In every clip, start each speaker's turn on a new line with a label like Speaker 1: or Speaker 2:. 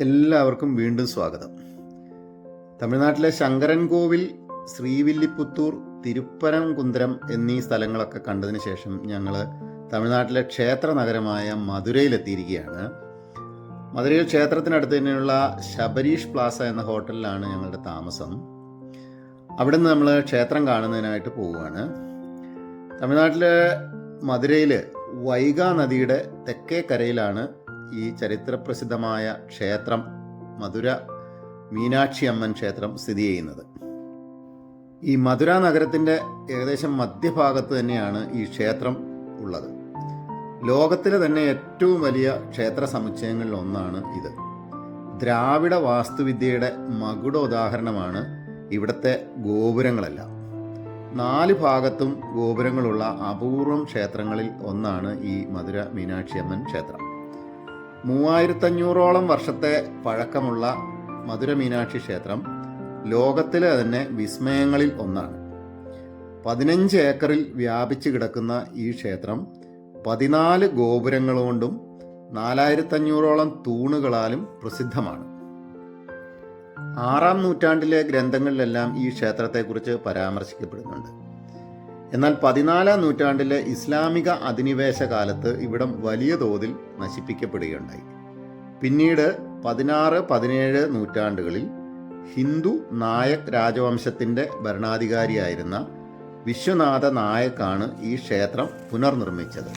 Speaker 1: എല്ലാവർക്കും വീണ്ടും സ്വാഗതം. തമിഴ്നാട്ടിലെ ശങ്കരൻകോവിൽ ശ്രീവില്ലിപുത്തൂർ തിരുപ്പരംകുന്തരം എന്നീ സ്ഥലങ്ങളൊക്കെ കണ്ടതിന് ശേഷം ഞങ്ങൾ തമിഴ്നാട്ടിലെ ക്ഷേത്ര നഗരമായ മധുരയിലെത്തിയിരിക്കുകയാണ്. മധുരയിൽ ക്ഷേത്രത്തിനടുത്ത് തന്നെയുള്ള ശബരീഷ് പ്ലാസ എന്ന ഹോട്ടലിലാണ് ഞങ്ങളുടെ താമസം. അവിടെ നിന്ന് നമ്മൾ ക്ഷേത്രം കാണുന്നതിനായിട്ട് പോവുകയാണ്. തമിഴ്നാട്ടിലെ മധുരയിൽ വൈഗാ നദിയുടെ തെക്കേ കരയിലാണ് ഈ ചരിത്രപ്രസിദ്ധമായ ക്ഷേത്രം മധുര മീനാക്ഷി അമ്മൻ ക്ഷേത്രം സ്ഥിതി ചെയ്യുന്നത്. ഈ മധുര നഗരത്തിന്റെ ഏകദേശം മധ്യഭാഗത്ത് തന്നെയാണ് ഈ ക്ഷേത്രം ഉള്ളത്. ലോകത്തിലെ തന്നെ ഏറ്റവും വലിയ ക്ഷേത്ര സമുച്ചയങ്ങളിൽ ഒന്നാണ് ഇത്. ദ്രാവിഡ വാസ്തുവിദ്യയുടെ മകുട ഉദാഹരണമാണ് ഇവിടുത്തെ ഗോപുരങ്ങളെല്ലാം. നാല് ഭാഗത്തും ഗോപുരങ്ങളുള്ള അപൂർവം ക്ഷേത്രങ്ങളിൽ ഒന്നാണ് ഈ മധുര മീനാക്ഷി അമ്മൻ ക്ഷേത്രം. മൂവായിരത്തഞ്ഞൂറോളം വർഷത്തെ പഴക്കമുള്ള മധുര മീനാക്ഷി ക്ഷേത്രം ലോകത്തിലെ തന്നെ വിസ്മയങ്ങളിൽ ഒന്നാണ്. പതിനഞ്ച് ഏക്കറിൽ വ്യാപിച്ചു കിടക്കുന്ന ഈ ക്ഷേത്രം പതിനാല് ഗോപുരങ്ങൾ കൊണ്ടും നാലായിരത്തഞ്ഞൂറോളം തൂണുകളാലും പ്രസിദ്ധമാണ്. ആറാം നൂറ്റാണ്ടിലെ ഗ്രന്ഥങ്ങളിലെല്ലാം ഈ ക്ഷേത്രത്തെക്കുറിച്ച് പരാമർശിക്കപ്പെടുന്നുണ്ട്. എന്നാൽ പതിനാലാം നൂറ്റാണ്ടിലെ ഇസ്ലാമിക അധിനിവേശ കാലത്ത് ഇവിടം വലിയ തോതിൽ നശിപ്പിക്കപ്പെടുകയുണ്ടായി. പിന്നീട് പതിനാറ് പതിനേഴ് നൂറ്റാണ്ടുകളിൽ ഹിന്ദു നായക് രാജവംശത്തിന്റെ ഭരണാധികാരിയായിരുന്ന വിശ്വനാഥ നായക്കാണ് ഈ ക്ഷേത്രം പുനർനിർമ്മിച്ചത്.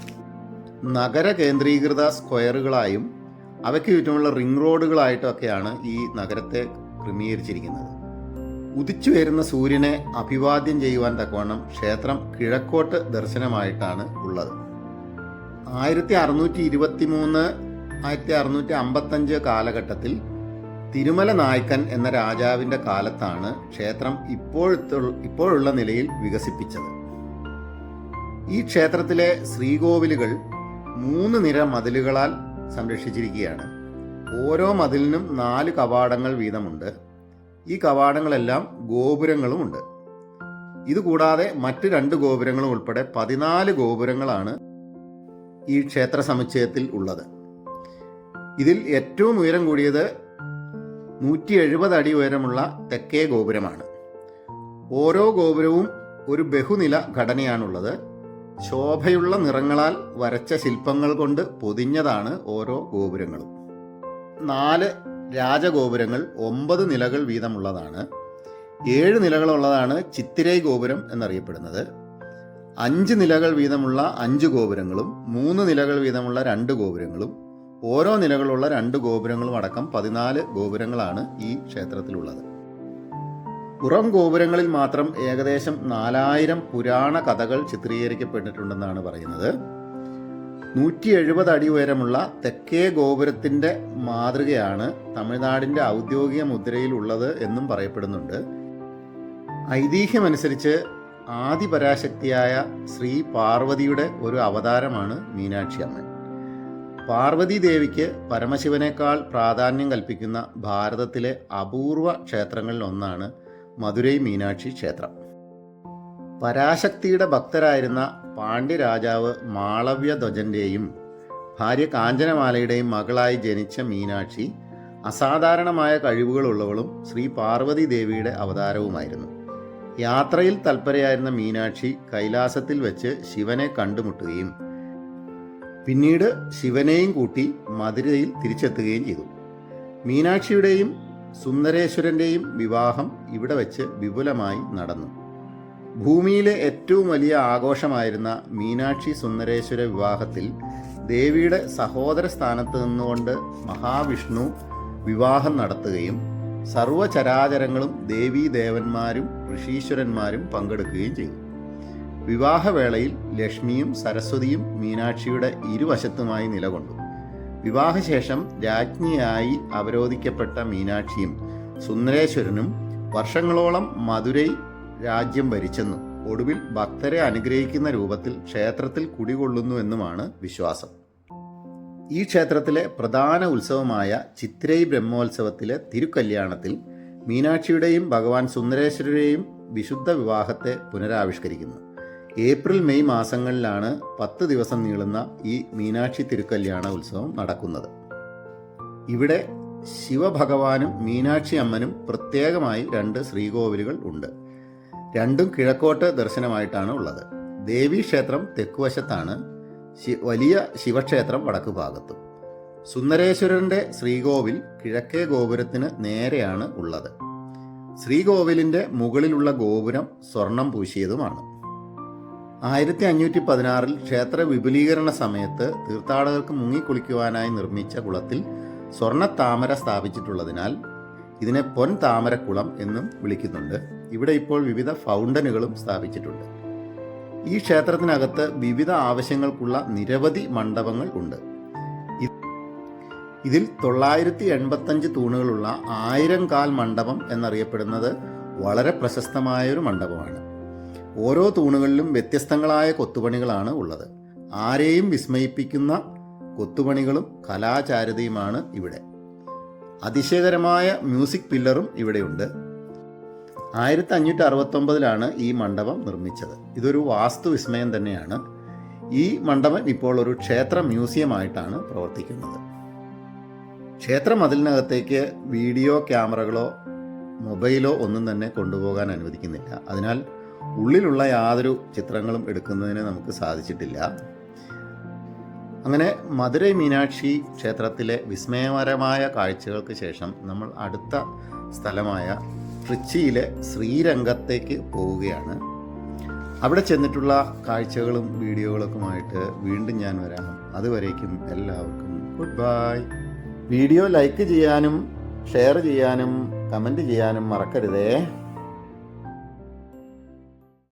Speaker 1: നഗര കേന്ദ്രീകൃത സ്ക്വയറുകളായും അവയ്ക്ക് ചുറ്റുമുള്ള റിംഗ് റോഡുകളായിട്ടൊക്കെയാണ് ഈ നഗരത്തെ ക്രമീകരിച്ചിരിക്കുന്നത്. ഉദിച്ചു വരുന്ന സൂര്യനെ അഭിവാദ്യം ചെയ്യുവാൻ തക്കവണ്ണം ക്ഷേത്രം കിഴക്കോട്ട് ദർശനമായിട്ടാണ് ഉള്ളത്. ആയിരത്തി അറുന്നൂറ്റി ഇരുപത്തി മൂന്ന് ആയിരത്തി അറുന്നൂറ്റി അമ്പത്തഞ്ച് കാലഘട്ടത്തിൽ തിരുമല നായ്ക്കൻ എന്ന രാജാവിന്റെ കാലത്താണ് ക്ഷേത്രം ഇപ്പോഴത്തെ ഇപ്പോഴുള്ള നിലയിൽ വികസിപ്പിച്ചത്. ഈ ക്ഷേത്രത്തിലെ ശ്രീകോവിലുകൾ മൂന്ന് നിര മതിലുകളാൽ സംരക്ഷിച്ചിരിക്കുകയാണ്. ഓരോ മതിലിനും നാല് കവാടങ്ങൾ വീതമുണ്ട്. ഈ കവാടങ്ങളെല്ലാം ഗോപുരങ്ങളുമുണ്ട് ഇതുകൂടാതെ മറ്റ് രണ്ട് ഗോപുരങ്ങളും ഉൾപ്പെടെ പതിനാല് ഗോപുരങ്ങളാണ് ഈ ക്ഷേത്ര സമുച്ചയത്തിൽ ഉള്ളത്. ഇതിൽ ഏറ്റവും ഉയരം കൂടിയത് നൂറ്റി എഴുപത് അടി ഉയരമുള്ള തെക്കേ ഗോപുരമാണ്. ഓരോ ഗോപുരവും ഒരു ബഹുനില ഘടനയാണുള്ളത്. ശോഭയുള്ള നിറങ്ങളാൽ വരച്ച ശില്പങ്ങൾ കൊണ്ട് പൊതിഞ്ഞതാണ് ഓരോ ഗോപുരങ്ങളും. നാല് രാജഗോപുരങ്ങൾ ഒമ്പത് നിലകൾ വീതമുള്ളതാണ്. ഏഴ് നിലകളുള്ളതാണ് ചിത്തിരൈ ഗോപുരം എന്നറിയപ്പെടുന്നത്. അഞ്ച് നിലകൾ വീതമുള്ള അഞ്ച് ഗോപുരങ്ങളും മൂന്ന് നിലകൾ വീതമുള്ള രണ്ട് ഗോപുരങ്ങളും ഓരോ നിലകളുള്ള രണ്ട് ഗോപുരങ്ങളും അടക്കം പതിനാല് ഗോപുരങ്ങളാണ് ഈ ക്ഷേത്രത്തിലുള്ളത്. പുറം ഗോപുരങ്ങളിൽ മാത്രം ഏകദേശം നാലായിരം പുരാണ കഥകൾ ചിത്രീകരിക്കപ്പെട്ടിട്ടുണ്ടെന്നാണ് പറയുന്നത്. നൂറ്റി എഴുപത് അടി ഉയരമുള്ള തെക്കേ ഗോപുരത്തിന്റെ മാതൃകയാണ് തമിഴ്നാടിന്റെ ഔദ്യോഗിക മുദ്രയിലുള്ളത് എന്നും പറയപ്പെടുന്നുണ്ട്. ഐതിഹ്യമനുസരിച്ച് ആദിപരാശക്തിയായ ശ്രീ പാർവതിയുടെ ഒരു അവതാരമാണ് മീനാക്ഷി അമ്മൻ. പാർവതി ദേവിക്ക് പരമശിവനേക്കാൾ പ്രാധാന്യം കൽപ്പിക്കുന്ന ഭാരതത്തിലെ അപൂർവ ക്ഷേത്രങ്ങളിൽ ഒന്നാണ് മധുരൈ മീനാക്ഷി ക്ഷേത്രം. പരാശക്തിയുടെ ഭക്തരായിരുന്ന പാണ്ഡ്യരാജാവ് മാളവ്യധ്വജന്റെയും ഭാര്യ കാഞ്ചനമാലയുടെയും മകളായി ജനിച്ച മീനാക്ഷി അസാധാരണമായ കഴിവുകളുള്ളവളും ശ്രീ പാർവതി ദേവിയുടെ അവതാരവുമായിരുന്നു. യാത്രയിൽ തൽപരയായിരുന്ന മീനാക്ഷി കൈലാസത്തിൽ വെച്ച് ശിവനെ കണ്ടുമുട്ടുകയും പിന്നീട് ശിവനെയും കൂട്ടി മധുരയിൽ തിരിച്ചെത്തുകയും ചെയ്തു. മീനാക്ഷിയുടെയും സുന്ദരേശ്വരന്റെയും വിവാഹം ഇവിടെ വെച്ച് വിപുലമായി നടന്നു. ഭൂമിയിലെ ഏറ്റവും വലിയ ആഘോഷമായിരുന്ന മീനാക്ഷി സുന്ദരേശ്വര വിവാഹത്തിൽ ദേവിയുടെ സഹോദര സ്ഥാനത്ത് നിന്നുകൊണ്ട് മഹാവിഷ്ണു വിവാഹം നടത്തുകയും സർവചരാചരങ്ങളും ദേവീ ദേവന്മാരും ഋഷീശ്വരന്മാരും പങ്കെടുക്കുകയും ചെയ്തു. വിവാഹവേളയിൽ ലക്ഷ്മിയും സരസ്വതിയും മീനാക്ഷിയുടെ ഇരുവശത്തുമായി നിലകൊണ്ടു. വിവാഹശേഷം രാജ്ഞിയായി അവരോധിക്കപ്പെട്ട മീനാക്ഷിയും സുന്ദരേശ്വരനും വർഷങ്ങളോളം മധുരൈ രാജ്യം ഭരിച്ചെന്നും ഒടുവിൽ ഭക്തരെ അനുഗ്രഹിക്കുന്ന രൂപത്തിൽ ക്ഷേത്രത്തിൽ കുടികൊള്ളുന്നുവെന്നുമാണ് വിശ്വാസം. ഈ ക്ഷേത്രത്തിലെ പ്രധാന ഉത്സവമായ ചിത്രൈ ബ്രഹ്മോത്സവത്തിലെ തിരുക്കല്യാണത്തിൽ മീനാക്ഷിയുടെയും ഭഗവാൻ സുന്ദരേശ്വരരെയും വിശുദ്ധ വിവാഹത്തെ പുനരാവിഷ്കരിക്കുന്നു. ഏപ്രിൽ മെയ് മാസങ്ങളിലാണ് പത്ത് ദിവസം നീളുന്ന ഈ മീനാക്ഷി തിരുക്കല്യാണ ഉത്സവം നടക്കുന്നത്. ഇവിടെ ശിവഭഗവാനും മീനാക്ഷി അമ്മനും പ്രത്യേകമായി രണ്ട് ശ്രീകോവിലുകൾ ഉണ്ട്. രണ്ടും കിഴക്കോട്ട് ദർശനമായിട്ടാണ് ഉള്ളത്. ദേവീക്ഷേത്രം തെക്കുവശത്താണ് വലിയ ശിവക്ഷേത്രം വടക്ക് ഭാഗത്തും സുന്ദരേശ്വരന്റെ ശ്രീകോവിൽ കിഴക്കേ ഗോപുരത്തിന് നേരെയാണ് ഉള്ളത്. ശ്രീകോവിലിന്റെ മുകളിലുള്ള ഗോപുരം സ്വർണം പൂശിയതുമാണ്. ആയിരത്തി അഞ്ഞൂറ്റി പതിനാറിൽ ക്ഷേത്ര വിപുലീകരണ സമയത്ത് തീർത്ഥാടകർക്ക് മുങ്ങിക്കുളിക്കുവാനായി നിർമ്മിച്ച കുളത്തിൽ സ്വർണ താമര സ്ഥാപിച്ചിട്ടുള്ളതിനാൽ ഇതിനെ പൊൻ താമരക്കുളം എന്നും വിളിക്കുന്നുണ്ട്. ഇവിടെ ഇപ്പോൾ വിവിധ ഫൗണ്ടനുകളും സ്ഥാപിച്ചിട്ടുണ്ട്. ഈ ക്ഷേത്രത്തിനകത്ത് വിവിധ ആവശ്യങ്ങൾക്കുള്ള നിരവധി മണ്ഡപങ്ങൾ ഉണ്ട്. ഇതിൽ തൊള്ളായിരത്തി എൺപത്തഞ്ച് തൂണുകളുള്ള ആയിരം കാൽ മണ്ഡപം എന്നറിയപ്പെടുന്നത് വളരെ പ്രശസ്തമായ ഒരു മണ്ഡപമാണ്. ഓരോ തൂണുകളിലും വ്യത്യസ്തങ്ങളായ കൊത്തുപണികളാണ് ഉള്ളത്. ആരെയും വിസ്മയിപ്പിക്കുന്ന കൊത്തുപണികളും കലാചാരുതയുമാണ് ഇവിടെ. അതിശയകരമായ മ്യൂസിക് പില്ലറും ഇവിടെയുണ്ട്. ആയിരത്തി അഞ്ഞൂറ്റി അറുപത്തൊമ്പതിലാണ് ഈ മണ്ഡപം നിർമ്മിച്ചത്. ഇതൊരു വാസ്തു വിസ്മയം തന്നെയാണ്. ഈ മണ്ഡപം ഇപ്പോൾ ഒരു ക്ഷേത്ര മ്യൂസിയമായിട്ടാണ് പ്രവർത്തിക്കുന്നത്. ക്ഷേത്ര മതിലിനകത്തേക്ക് വീഡിയോ ക്യാമറകളോ മൊബൈലോ ഒന്നും തന്നെ കൊണ്ടുപോകാൻ അനുവദിക്കുന്നില്ല. അതിനാൽ ഉള്ളിലുള്ള യാതൊരു ചിത്രങ്ങളും എടുക്കുന്നതിന് നമുക്ക് സാധിച്ചിട്ടില്ല. അങ്ങനെ മധുരൈ മീനാക്ഷി ക്ഷേത്രത്തിലെ വിസ്മയകരമായ കാഴ്ചകൾക്ക് ശേഷം നമ്മൾ അടുത്ത സ്ഥലമായ ട്രിച്ചിയിലെ ശ്രീരംഗത്തേക്ക് പോവുകയാണ്. അവിടെ ചെന്നിട്ടുള്ള കാഴ്ചകളും വീഡിയോകളൊക്കെയുമായിട്ട് വീണ്ടും ഞാൻ വരാം. അതുവരേക്കും എല്ലാവർക്കും ഗുഡ് ബൈ. വീഡിയോ ലൈക്ക് ചെയ്യാനും ഷെയർ ചെയ്യാനും കമന്റ് ചെയ്യാനും മറക്കരുതേ.